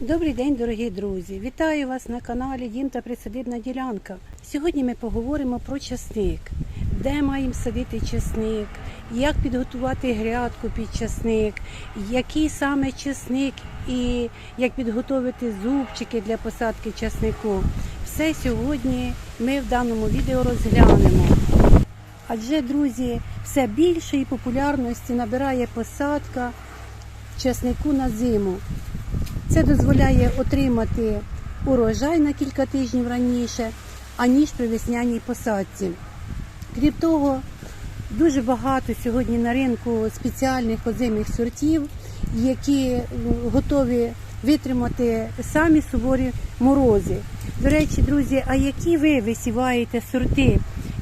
Добрий день, дорогі друзі! Вітаю вас на каналі Дім та Присадибна ділянка. Сьогодні ми поговоримо про часник, де маємо садити часник, як підготувати грядку під часник, який саме часник і як підготувати зубчики для посадки часнику. Все сьогодні ми в даному відео розглянемо. Адже, друзі, все більшої популярності набирає посадка часнику на зиму. Це дозволяє отримати урожай на кілька тижнів раніше, аніж при весняній посадці. Крім того, дуже багато сьогодні на ринку спеціальних озимих сортів, які готові витримати самі суворі морози. До речі, друзі, а які ви висіваєте сорти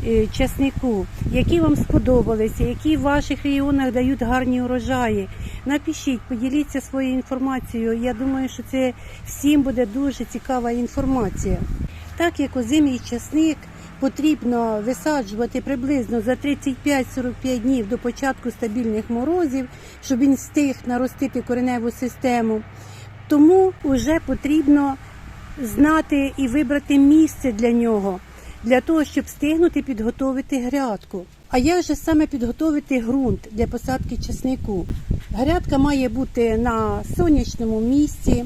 е, часнику, які вам сподобалися, які в ваших регіонах дають гарні урожаї? Напишіть, поділіться своєю інформацією. Я думаю, що це всім буде дуже цікава інформація. Так як озимий часник потрібно висаджувати приблизно за 35-45 днів до початку стабільних морозів, щоб він встиг наростити кореневу систему. Тому вже потрібно знати і вибрати місце для нього, для того, щоб встигнути підготовити грядку. А як же саме підготовити ґрунт для посадки часнику? Грядка має бути на сонячному місці.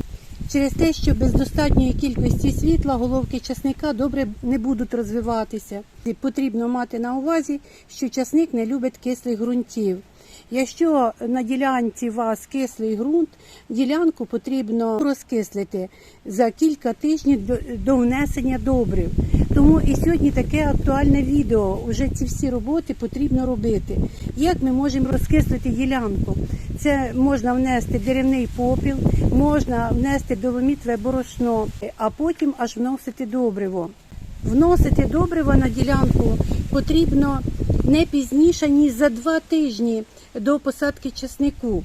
Через те, що без достатньої кількості світла головки часника добре не будуть розвиватися. Потрібно мати на увазі, що часник не любить кислих ґрунтів. Якщо на ділянці у вас кислий ґрунт, ділянку потрібно розкислити за кілька тижнів до внесення добрив. Тому і сьогодні таке актуальне відео. Уже ці всі роботи потрібно робити. Як ми можемо розкислити ділянку? Це можна внести деревний попіл, можна внести доломітве борошно, а потім аж вносити добриво. Вносити добриво на ділянку потрібно не пізніше, ніж за два тижні до посадки часнику.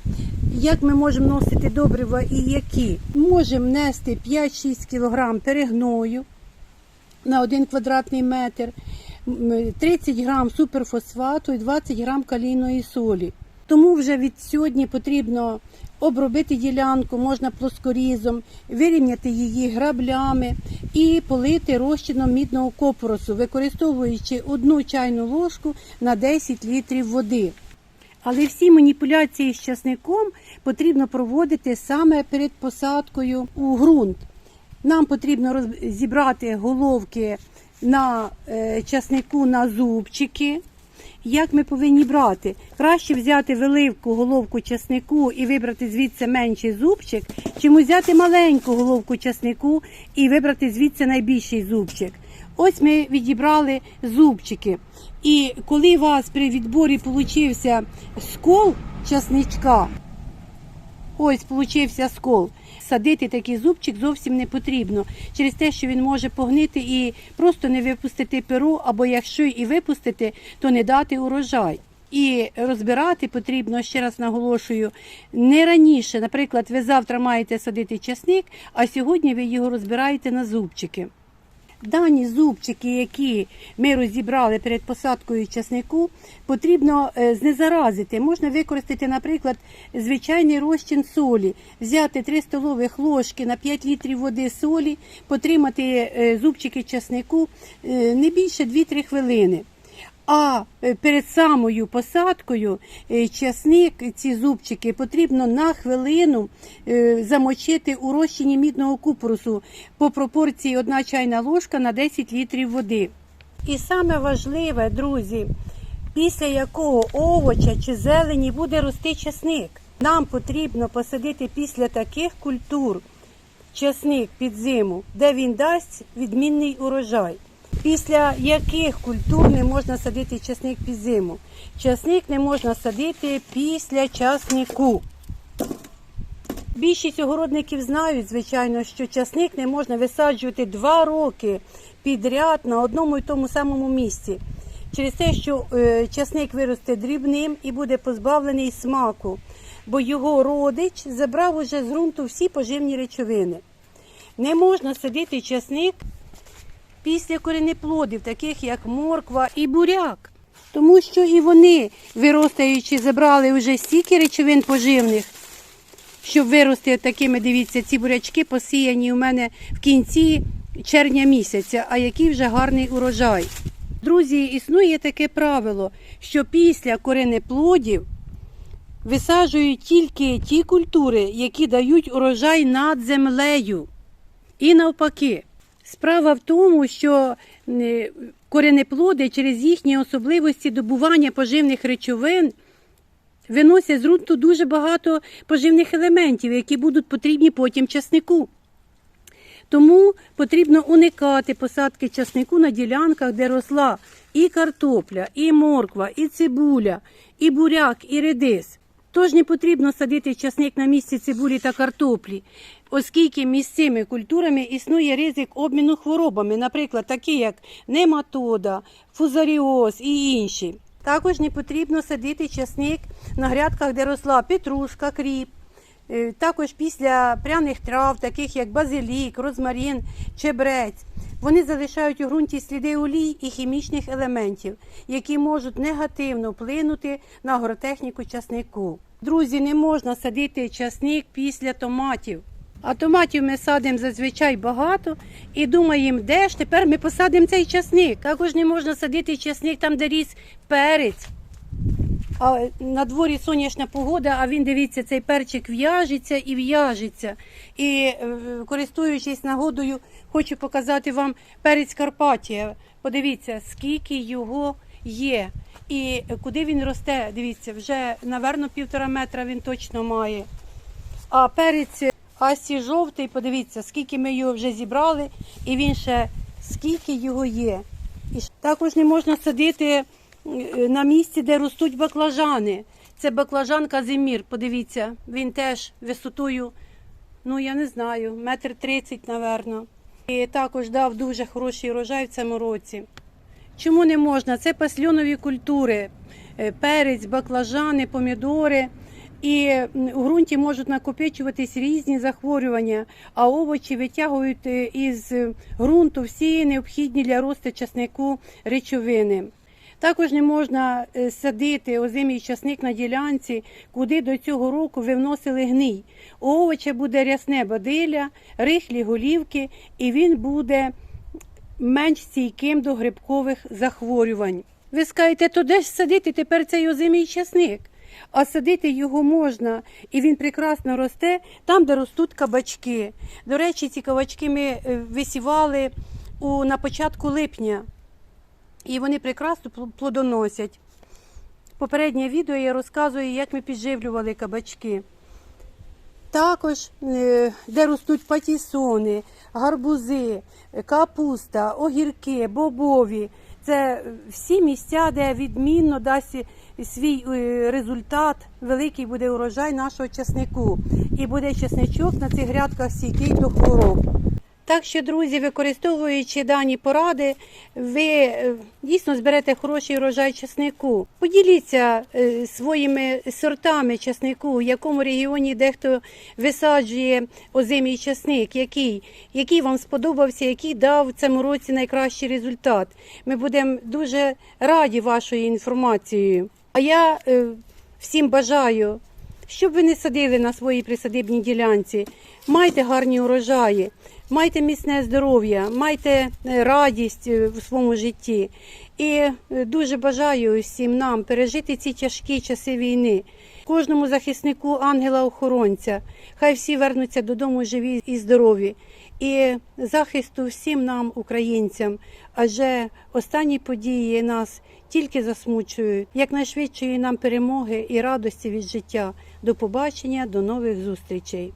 Як ми можемо вносити добрива і які? Можемо внести 5-6 кг перегною на 1 квадратний метр, 30 грам суперфосфату і 20 грам калійної солі. Тому вже від сьогодні потрібно обробити ділянку, можна плоскорізом, вирівняти її граблями і полити розчином мідного копоросу, використовуючи одну чайну ложку на 10 літрів води. Але всі маніпуляції з часником потрібно проводити саме перед посадкою у ґрунт. Нам потрібно зібрати головки на е, часнику на зубчики. Як ми повинні брати? Краще взяти велику головку часнику і вибрати звідси менший зубчик, чим взяти маленьку головку часнику і вибрати звідси найбільший зубчик. Ось ми відібрали зубчики. І коли у вас при відборі получився скол часничка, Ось получився скол. Садити такий зубчик зовсім не потрібно через те, що він може погнити і просто не випустити перо, або якщо і випустити, то не дати урожай. І розбирати потрібно, ще раз наголошую, не раніше. Наприклад, ви завтра маєте садити часник, а сьогодні ви його розбираєте на зубчики. Дані зубчики, які ми розібрали перед посадкою часнику, потрібно е, знезаразити. Можна використати, наприклад, звичайний розчин солі, взяти 3 столових ложки на 5 літрів води солі, потримати е, зубчики часнику е, не більше 2-3 хвилини. А е, перед самою посадкою е, часник, ці зубчики потрібно на хвилину е, замочити у розчині мідного купорусу по пропорції 1 чайна ложка на 10 літрів води. І саме важливе, друзі, після якого овоча чи зелені буде рости часник. Нам потрібно посадити після таких культур часник під зиму, де він дасть відмінний урожай. Після яких культур не можна садити часник під зиму? Часник не можна садити після часнику. Більшість огородників знають, звичайно, що часник не можна висаджувати два роки підряд на одному і тому самому місці. Через те, що е, часник виросте дрібним і буде позбавлений смаку, бо його родич забрав уже з ґрунту всі поживні речовини. Не можна садити часник після коренеплодів, таких як морква і буряк. Тому що і вони, виростаючи, забрали вже стільки речовин поживних, щоб вирости такими, дивіться, ці бурячки посіяні у мене в кінці червня місяця, а який вже гарний урожай. Друзі, існує таке правило, що після коренеплодів висаджують тільки ті культури, які дають урожай над землею. І навпаки, справа в тому, що е, коренеплоди через їхні особливості добування поживних речовин виносять з ґрунту дуже багато поживних елементів, які будуть потрібні потім часнику. Тому потрібно уникати посадки часнику на ділянках, де росла і картопля, і морква, і цибуля, і буряк, і редис. Тож не потрібно садити часник на місці цибулі та картоплі, оскільки між цими культурами існує ризик обміну хворобами, наприклад, такі як нематода, фузаріоз і інші. Також не потрібно садити часник на грядках, де росла петрушка, кріп. Е, Також після пряних трав, таких як базилік, розмарин, чебрець, вони залишають у ґрунті сліди олій і хімічних елементів, які можуть негативно вплинути на агротехніку часнику. Друзі, не можна садити часник після томатів. А томатів ми садимо зазвичай багато і думаємо, де ж тепер ми посадимо цей часник. Також не можна садити часник там, де ріс перець. А на дворі сонячна погода, а він дивіться, цей перчик в'яжеться і в'яжеться. І е, користуючись нагодою, хочу показати вам перець Карпатія. Подивіться, скільки його є. І куди він росте, дивіться, вже, напевно, півтора метра він точно має. А перець Асі жовтий, подивіться, скільки ми його вже зібрали, і він ще скільки його є. І також не можна садити е, на місці, де ростуть баклажани. Це баклажан Казимір, подивіться, він теж висотою, ну я не знаю, метр тридцять, напевно. І також дав дуже хороший урожай в цьому році. Чому не можна? Це пасльонові культури, е, перець, баклажани, помідори. І у ґрунті можуть накопичуватись різні захворювання, а овочі витягують е, із ґрунту всі необхідні для росту часнику речовини. Також не можна е, садити озимий часник на ділянці, куди до цього року ви вносили гній. У овоча буде рясне бадилля, рихлі голівки, і він буде менш стійким до грибкових захворювань. Ви скажете, то де ж садити тепер цей озимий часник? А садити його можна, і він прекрасно росте там, де ростуть кабачки. До речі, ці кабачки ми е, висівали у, на початку липня, і вони прекрасно плодоносять. Попереднє відео я розказую, як ми підживлювали кабачки. Також, е, де ростуть патісони, гарбузи, капуста, огірки, бобові. Це всі місця, де відмінно дасть свій е, результат, великий буде урожай нашого часнику. І буде часничок на цих грядках стійкий до хвороб. Так що, друзі, використовуючи дані поради, ви е, дійсно зберете хороший урожай часнику. Поділіться е, своїми сортами часнику, в якому регіоні дехто висаджує озимий часник, який, який вам сподобався, який дав цьому році найкращий результат. Ми будемо дуже раді вашою інформацією. А я е, всім бажаю, щоб ви не садили на своїй присадибній ділянці, майте гарні урожаї. Майте міцне здоров'я, майте е, радість е, в своєму житті. І е, дуже бажаю всім нам пережити ці тяжкі часи війни. Кожному захиснику ангела-охоронця. Хай всі вернуться додому живі і здорові. І захисту всім нам, українцям, адже останні події нас тільки засмучують, якнайшвидшої нам перемоги і радості від життя. До побачення, до нових зустрічей.